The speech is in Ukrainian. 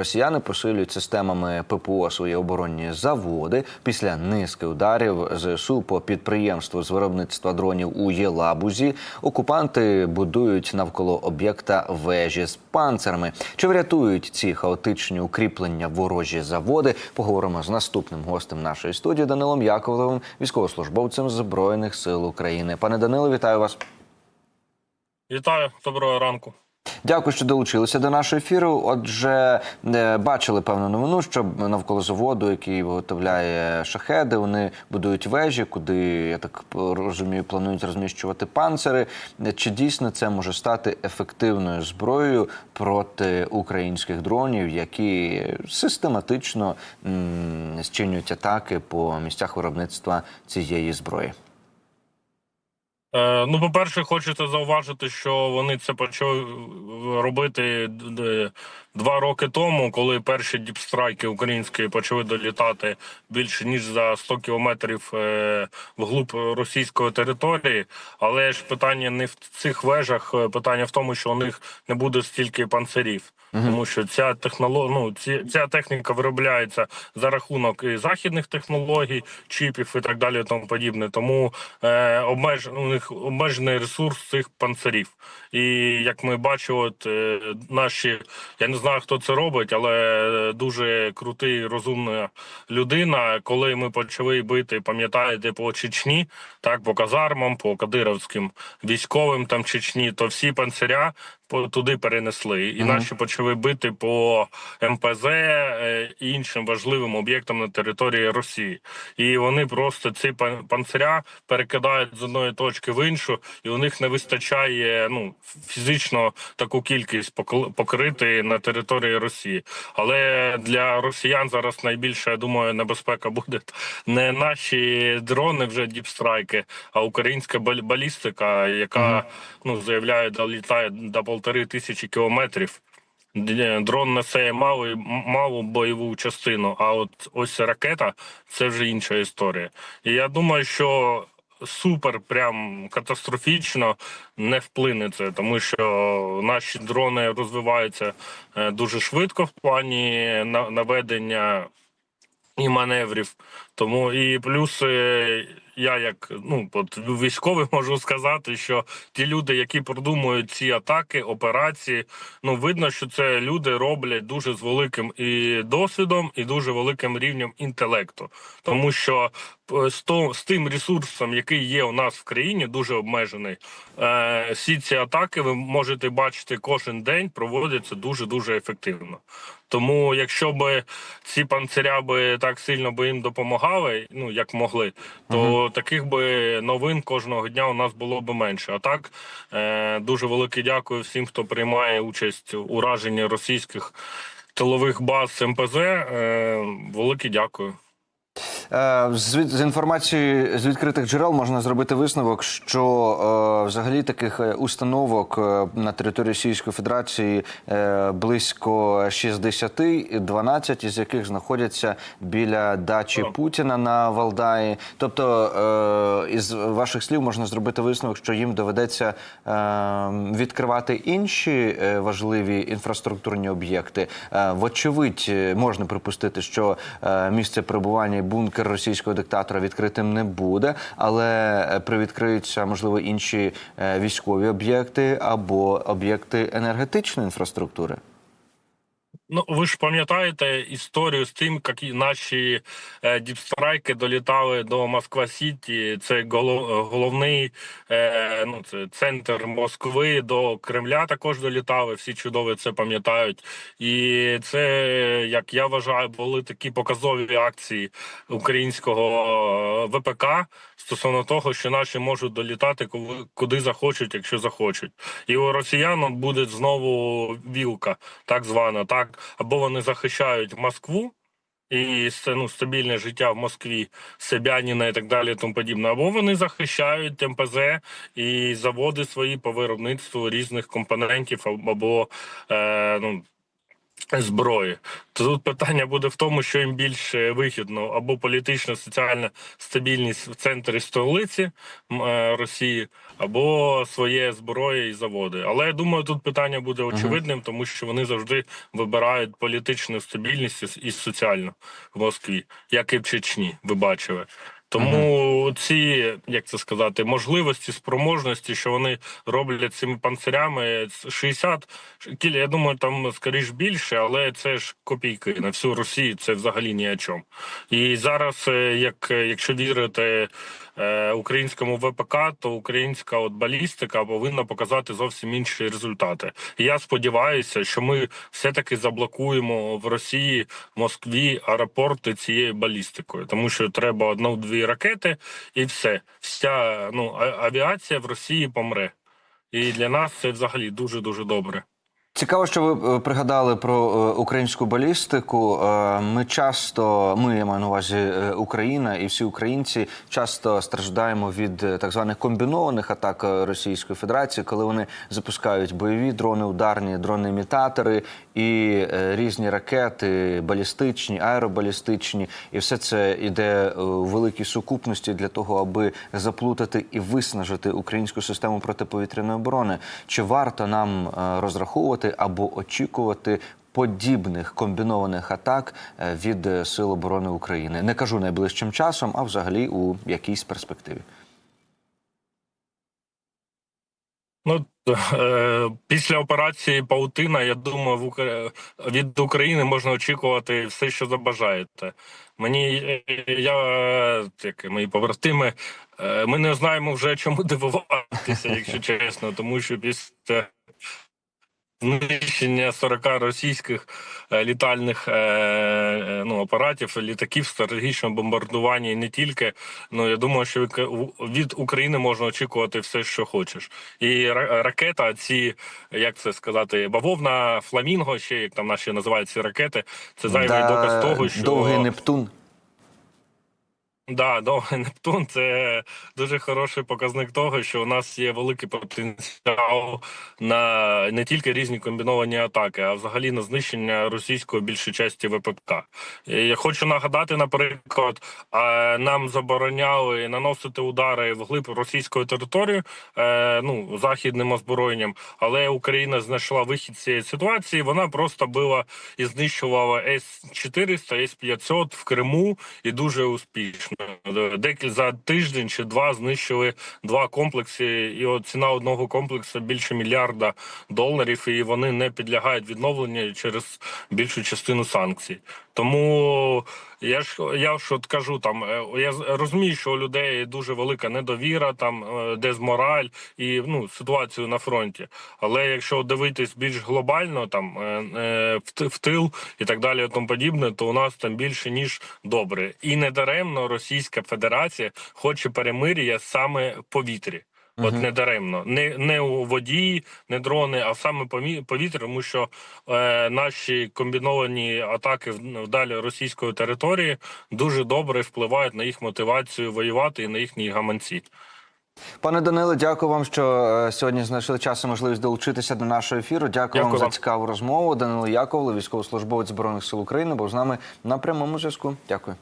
Росіяни посилюють системами ППО свої оборонні заводи після низки ударів ЗСУ по підприємству з виробництва дронів у Єлабузі. Окупанти будують навколо об'єкта вежі з панцерами. Чи врятують ці хаотичні укріплення ворожі заводи? Поговоримо з наступним гостем нашої студії Данилом Яковлевим, військовослужбовцем збройних сил України. Пане Данило, вітаю вас. Вітаю, доброго ранку. Дякую, що долучилися до нашого ефіру. Отже, е, бачили певну новину, що навколо заводу, який виготовляє шахеди, вони будують вежі, куди я так розумію, планують розміщувати панцири. Чи дійсно це може стати ефективною зброєю проти українських дронів, які систематично зчинюють атаки по місцях виробництва цієї зброї? Е, ну, по-перше, хочеться зауважити, що вони це почали робити два роки тому, коли перші діпстрайки українські почали долітати більше ніж за 100 кілометрів е, вглуб російської території. Але ж питання не в цих вежах, е, питання в тому, що у них не буде стільки панцирів. Тому що ця технолог... ну, ці... ця техніка виробляється за рахунок і західних технологій, чіпів і так далі, і тому подібне. Тому е, обмеж... у них обмежений ресурс цих панцирів. І як ми бачили, от, е, наші я не знаю, хто це робить, але дуже крутий, розумна людина. Коли ми почали бити, пам'ятаєте, по Чечні, так по казармам, по кадировським військовим там Чечні, то всі панциря туди перенесли, і Мгм. наші почали бити по МПЗ е, і іншим важливим об'єктам на території Росії. І вони просто ці пан- панциря перекидають з одної точки в іншу, і у них не вистачає ну фізично таку кількість покрити на території Росії. Але для росіян зараз найбільша, я думаю, небезпека буде не наші дрони, вже діпстрайки, а українська бал- балістика, яка Мгм. ну заявляє, долітає до полтори тисячі кілометрів. Дрон несе малу, малу бойову частину, а от ось ракета це вже інша історія. І я думаю, що супер прям катастрофічно не вплине це, тому що наші дрони розвиваються е, дуже швидко в плані наведення і маневрів. Тому і плюс е, я як ну от військовий можу сказати, що ті люди, які продумують ці атаки, операції, ну видно, що це люди роблять дуже з великим і досвідом, і дуже великим рівнем інтелекту, тому що з, то, з тим ресурсом, який є у нас в країні, дуже обмежений. Е, всі ці атаки ви можете бачити кожен день, проводяться дуже дуже ефективно. Тому, якщо б ці панциря би так сильно би їм допомагали, ну як могли, то таких би новин кожного дня у нас було б менше. А так е, дуже велике дякую всім, хто приймає участь у ураженні російських тилових баз МПЗ. Е, велике дякую. Е, З, від- з відкритих джерел можна зробити висновок, що е, взагалі таких е, установок на території Російської Федерації близько 60, 12 із яких знаходяться біля дачі Путіна на Валдаї. Тобто, із ваших слів можна зробити висновок, що їм доведеться відкривати інші важливі інфраструктурні об'єкти. Вочевидь, можна припустити, що місце перебування і бункер російського диктатора відкритим не буде, але е, привідкриються можливо інші е, військові об'єкти або об'єкти енергетичної інфраструктури. Ну, ви ж пам'ятаєте історію з тим, як наші е, діпстрайки долітали до Москва Сіті. Це голов, головний е, ну, це центр Москви до Кремля також долітали. Всі чудово це пам'ятають. І це, як я вважаю, були такі показові акції українського е, ВПК стосовно того, що наші можуть долітати коли- куди захочуть, якщо захочуть. І у росіян буде знову вілка, так звана, так або вони захищають Москву. І ну, стабільне життя в Москві, Себяніна і так далі, тому подібне. Або вони захищають МПЗ і заводи свої по виробництву різних компонентів або е, ну, зброї. то тут питання буде в тому, що їм більше вигідно або політична соціальна стабільність в центрі столиці е, Росії, або своє зброя і заводи. Але я думаю, тут питання буде очевидним, тому що вони завжди вибирають політичну стабільність і соціальну в Москві, як і в Чечні. Ви бачили. Тому ці, як це сказати, можливості, спроможності, що вони роблять цими панцирями, 60 кіля, я думаю, там скоріш більше, але це ж копійки на всю Росію. Це взагалі ні о чому. І зараз, е, як якщо вірити е, українському ВПК, то українська от балістика повинна показати зовсім інші результати. І я сподіваюся, що ми все таки заблокуємо в Росії, Москві аеропорти цією балістикою, тому що треба одну-дві ракети, і все. Вся ну авіація в Росії помре. І для нас це взагалі дуже дуже добре. Цікаво, що ви е, пригадали про е, українську балістику. Е, Ми часто, ми я маю на увазі Україна і всі українці часто страждаємо від так званих комбінованих атак Російської Федерації, коли вони запускають бойові дрони, ударні дрони-імітатори і е, різні ракети, балістичні, аеробалістичні, і все це йде е, у великій сукупності для того, аби заплутати і виснажити українську систему протиповітряної оборони. Чи варто нам е, розраховувати або очікувати? Подібних комбінованих атак від Сил оборони України не кажу найближчим часом, а взагалі у якійсь перспективі. Ну після операції Паутина, я думаю, в від України можна очікувати все, що забажаєте. Мені е, я так, мої побратими, е, ми не знаємо вже чому дивуватися, якщо чесно, тому що після знищення 40 російських е, літальних е, е, ну, апаратів, літаків стратегічного бомбардування і не тільки. Ну я думаю, що від- України можна очікувати все, що хочеш. І ра- ракета, ці як це сказати, бавовна фламінго, ще як там наші називають ці ракети. Це зайвий Да, доказ того, що довгий Нептун. Да, довгий Нептун це дуже хороший показник того, що у нас є великий потенціал на не тільки різні комбіновані атаки, а взагалі на знищення російської більшої частини ВПК. Я хочу нагадати, наприклад, нам забороняли наносити удари вглиб російської території, е, ну західним озброєнням, але Україна знайшла вихід цієї ситуації. Вона просто била і знищувала С 400 С 500 в Криму і дуже успішно. Декілька за тиждень чи два знищили два комплекси, і от ціна одного комплексу більше мільярда доларів, і вони не підлягають відновленню через більшу частину санкцій. Тому я ж я от кажу там, е, я розумію, що у людей дуже велика недовіра, там е, дезмораль і ну ситуацію на фронті. Але якщо дивитись більш глобально, там е, е, в, тил і так далі, і тому подібне, то у нас там більше ніж добре. І недаремно Російська Федерація хоче перемир'я саме в повітрі. От не даремно, не, не у воді, не дрони, а саме повітря, тому що е, наші комбіновані атаки вдалі російської території дуже добре впливають на їх мотивацію воювати і на їхні гаманці. Пане Даниле, дякую вам, що е, сьогодні знайшли час і можливість долучитися до нашого ефіру. Дякую, Дякую вам за цікаву розмову. Данило Яковлев, військовослужбовець збройних сил України, був з нами на прямому зв'язку. Дякую.